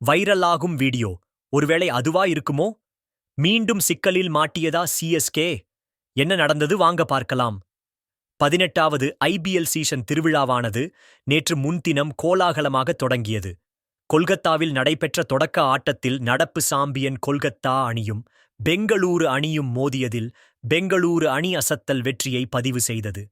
வைரலாகும் video. ஒருவேளை அதுவா இருக்குமோ? மீண்டும் சிக்கலில் மாட்டியதா சிஎஸ்கே என்ன நடந்தது? வாங்க பார்க்கலாம். பதினெட்டாவது ஐபிஎல் சீசன் திருவிழாவானது நேற்று முன்தினம் கோலாகலமாக தொடங்கியது. கொல்கத்தாவில் நடைபெற்ற தொடக்க ஆட்டத்தில் நடப்பு சாம்பியன் கொல்கத்தா அணியும் பெங்களூரு அணியும் மோதியதில் பெங்களூரு அணி அசத்தல் வெற்றியை பதிவு செய்தது.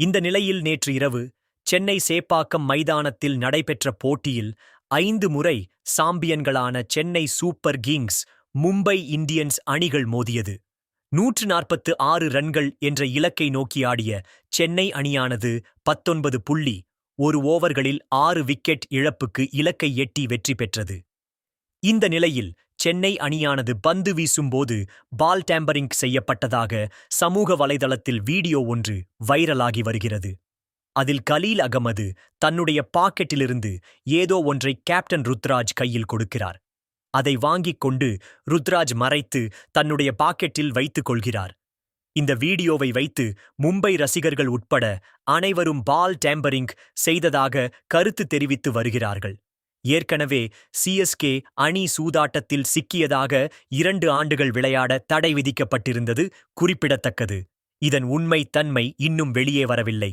இந்த நிலையில் நேற்று இரவு சென்னை சேப்பாக்கம் மைதானத்தில் நடைபெற்ற போட்டியில் ஐந்து முறை சாம்பியன்களான Chennai super kings Mumbai Indians அணிகள் மோதியது. நூற்று நாற்பத்து ஆறு ரன்கள் என்ற இலக்கை நோக்கி ஆடிய சென்னை அணியானது பத்தொன்பது புள்ளி ஒரு ஓவர்களில் ஆறு விக்கெட் இழப்புக்கு இலக்கை எட்டி வெற்றி பெற்றது. இந்த நிலையில் சென்னை அணியானது பந்து வீசும்போது பால் டேம்பரிங் செய்யப்பட்டதாக சமூக வலைதளத்தில் வீடியோ ஒன்று வைரலாகி வருகிறது. அதில் கலீல் அகமது தன்னுடைய பாக்கெட்டிலிருந்து ஏதோ ஒன்றை கேப்டன் ருத்ராஜ் கையில் கொடுக்கிறார். அதை வாங்கிக் கொண்டு ருத்ராஜ் மறைத்து தன்னுடைய பாக்கெட்டில் வைத்துக் கொள்கிறார். இந்த வீடியோவை வைத்து மும்பை ரசிகர்கள் உட்பட அனைவரும் பால் டேம்பரிங் செய்ததாக கருத்து தெரிவித்து வருகிறார்கள். ஏற்கனவே சிஎஸ்கே அணி சூதாட்டத்தில் சிக்கியதாக இரண்டு ஆண்டுகள் விளையாட தடை விதிக்கப்பட்டிருந்தது குறிப்பிடத்தக்கது. இதன் உண்மை தன்மை இன்னும் வெளியே வரவில்லை.